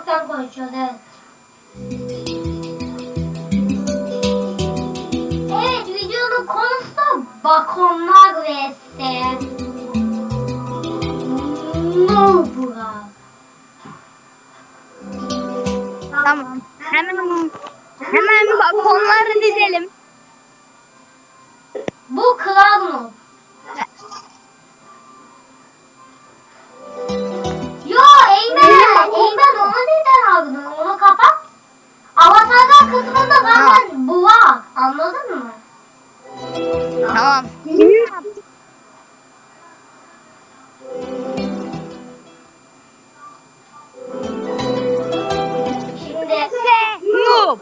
boktan konuşuyoruz evet. Evet videonun konusu da bakonlar vs. Nobra. Tamam. Hemen hemen balkonları dizelim. Bu kral Noob.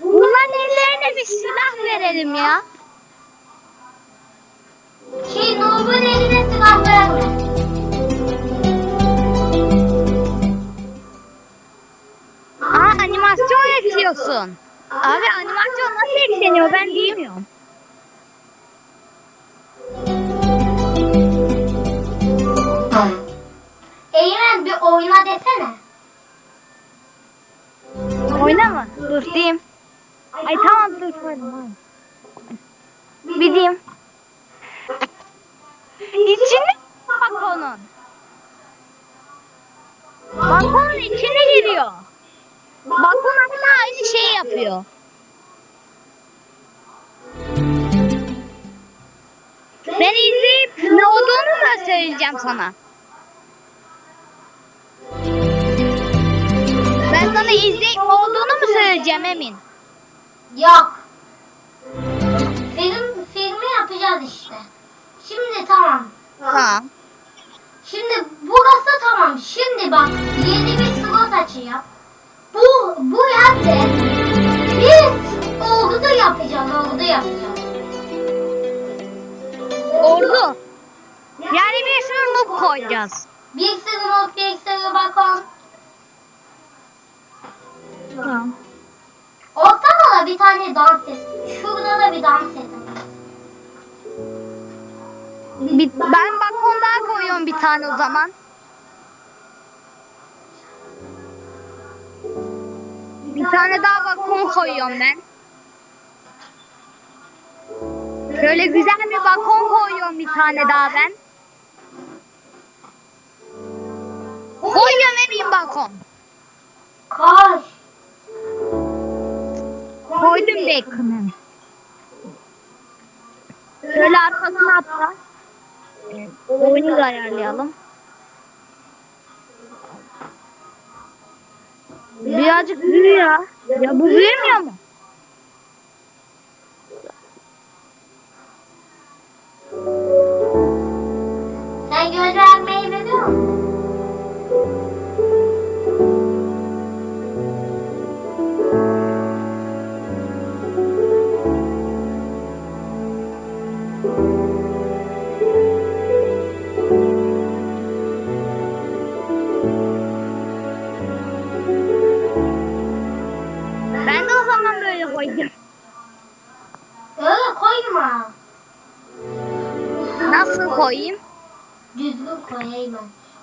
Bunların ellerine bir silah verelim ya. şey Noob'un eline silah verme. Aa animasyon ekliyorsun. Abi animasyon nasıl ekleniyor ben bilmiyorum. Eymen bir oyna desene. Oyna mı? Dur diyeyim. Ay tamam dur. Bir diyeyim. İçine bak onun. Balkonun içine giriyor. Balkon hala aynı şeyi yapıyor. Ben izleyip ne olduğunu da söyleyeceğim sana. Sana izleyip olduğunu mu söyleyeceğim Emin? Yok. Film, filmi yapacağız işte. Şimdi tamam. Tamam. Şimdi burası tamam. Şimdi bak yeni bir slot açacağım. Bu bu yerde bir ordu yapacağım. Ordu yapacağım. Ordu. Yani bir sürü noob koyacağız. Bir sürü not, bir sürü balkon. Tamam. Ortada da bir tane dans et. Şurada da bir dans et. Bir, ben balkon daha koyuyorum bir tane o zaman. Bir tane daha balkon koyuyorum ben. Şöyle güzel bir balkon koyuyorum bir tane daha ben. Koyuyorum emin balkon. Koş. Koydum bacon'ı. Şöyle arkasına atla. Evet, Oyunu da ayarlayalım. Birazcık büyü ya. Ya bu büyümüyor mu?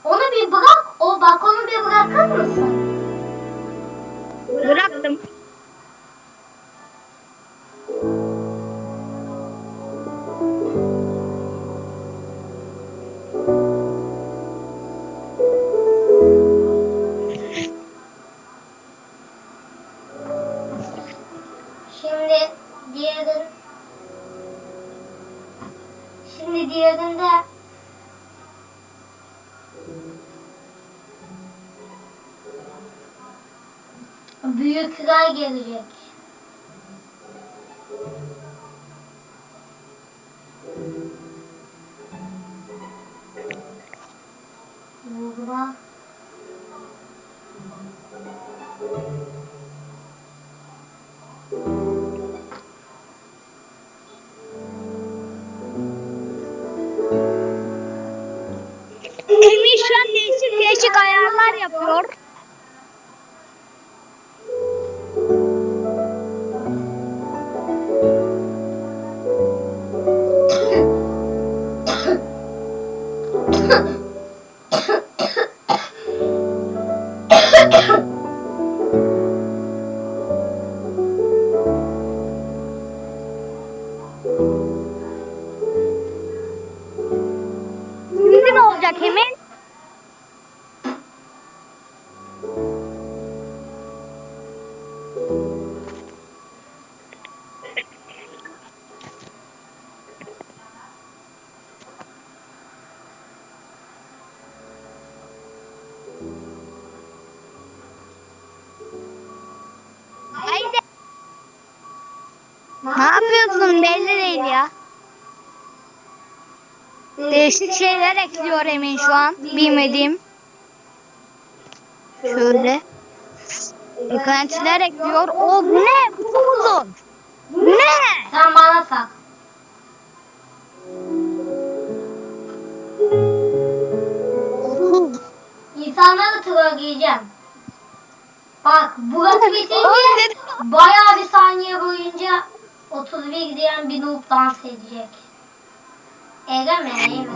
Onu bir bırak. O balkonu bir bırakır mısın? Bıraktım. Şimdi diğerin Şimdi diğerinde Büyükler gelecek. Burada Emin şu an değişik değişik ayarlar yapıyor. Yeah. Ne yapıyorsun belli değil ya. Değişik şeyler ekliyor Emin şu an. Bilmediğim. Şöyle. Eklentiler ekliyor. O ne? Bu çok uzun. Ne? Sen bana sak. Otuz. İnsanları trolleyeceğim. Bak burası bitince bayağı bir saniye boyunca 31 diyen bir noob dans edecek. Ege mi? Mi?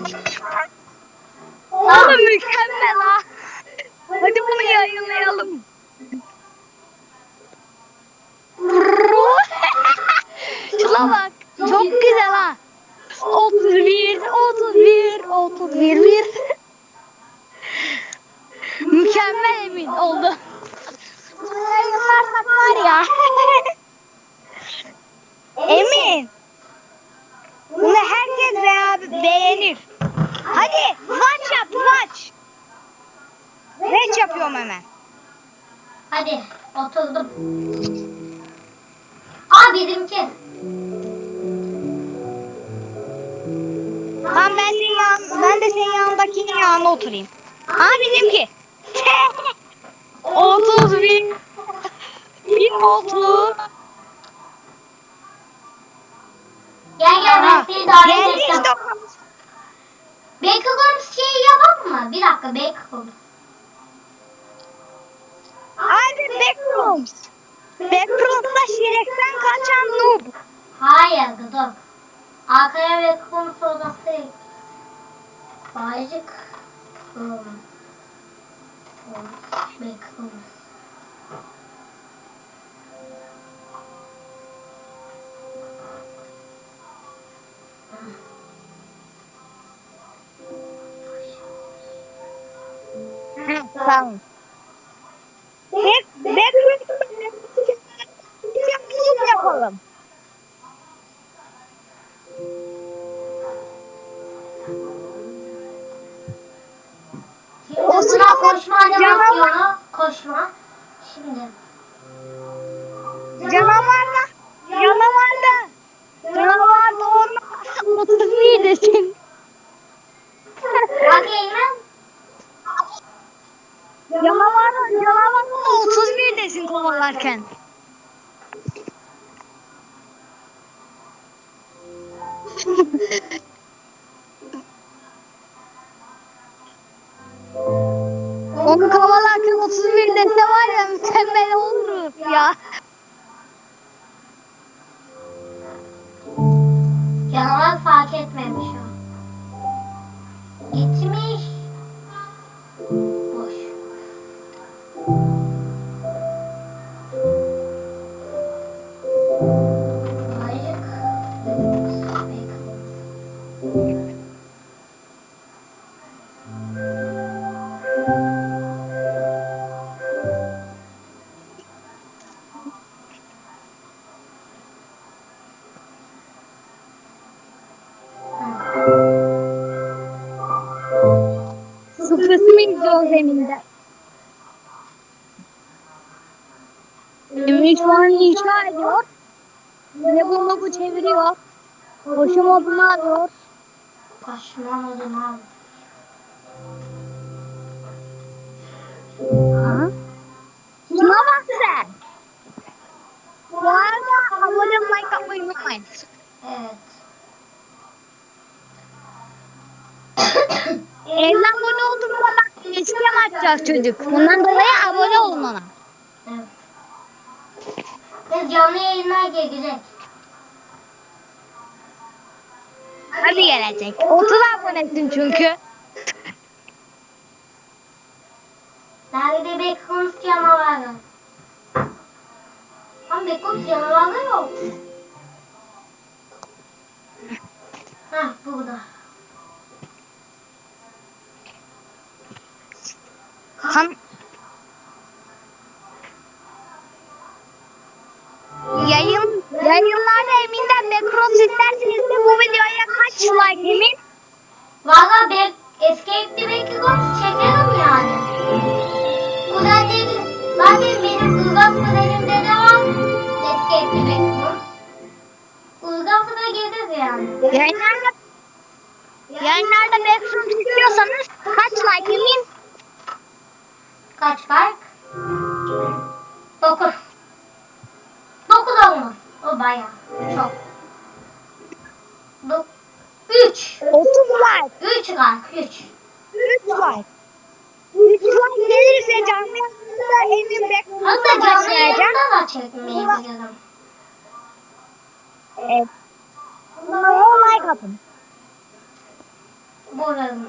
Oğlum mükemmel ha. Hadi bunu yayınlayalım. Şuna bak. Çok güzel ha. 31, 31, 31, 1. Mükemmel emin oldu. Bunu yayınlarsak var ya. Emin. Bunu herkes beğen- beğenir. Hadi watch yap watch. Watch yapıyorum hemen. Hadi oturdum. Aa bizimki. Tamam ben senin yan, ben de senin yanındakinin yanına oturayım. Ha bizimki. 31 bir koltuğu. Gel gel ben seni davet edeceğim. Backrooms şeyi yapalım mı? Bir dakika backrooms. Hadi Backrooms. Backrooms'ta şirekten kaçan noob. Hayır dur. Arkaya backrooms odası. Bağcık. Room. Backrooms. Tamam. Back, Backrooms'ta yapalım. Şimdi buna koşma Canavar- animasyonu. Koşma. Şimdi. Canavarda, canavarda, canavarda orman 31 desin. Bakayım ben. Canavarda, canavarda 31 desin kovalarken. izliyor zeminde. Emre şu an inşa ediyor. Ve bu mobu çeviriyor. Koşu modunu alıyor. Kaşman odunu al. Aha. Şuna bak sen. Bu arada abone like atmayı unutmayın. Evet. Evden abone olduğumda iskem açacak çocuk. Bundan dolayı abone olun ona. Evet. Biz canlı yayınlar gelecek. Hadi gelecek. 30 abonesin çünkü. Nerede Backrooms canavarı? Ama Backrooms canavarı yok. Hah burada. Ham Yayın yayınlarda Emin'den Macross isterseniz de bu videoya kaç like Emin? Valla ben Escape the Background çekerim yani. Bu zaten, zaten benim Ilgaz modelimde de var. Escape the Background. Ilgaz'ı da gelir yani. Yayınlarda, yayınlarda Background istiyorsanız kaç like Emin? Kaç like? Dokuz. Dokuz olmaz. O bayağı. Çok. Dok üç. 30 like. Üç like. Üç. 3 like. 3 like gelirse canlı yayında Emin Backroom'u Hatta canlı yayında da çekmeyebilirim. Evet. Bunlara like atın. Buranın.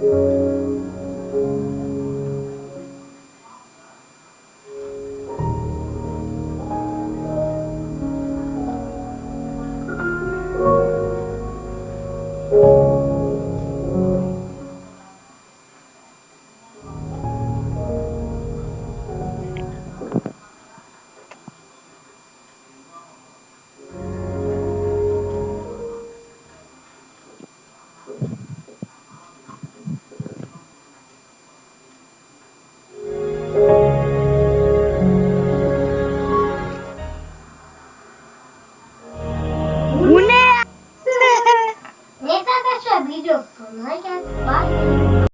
Bu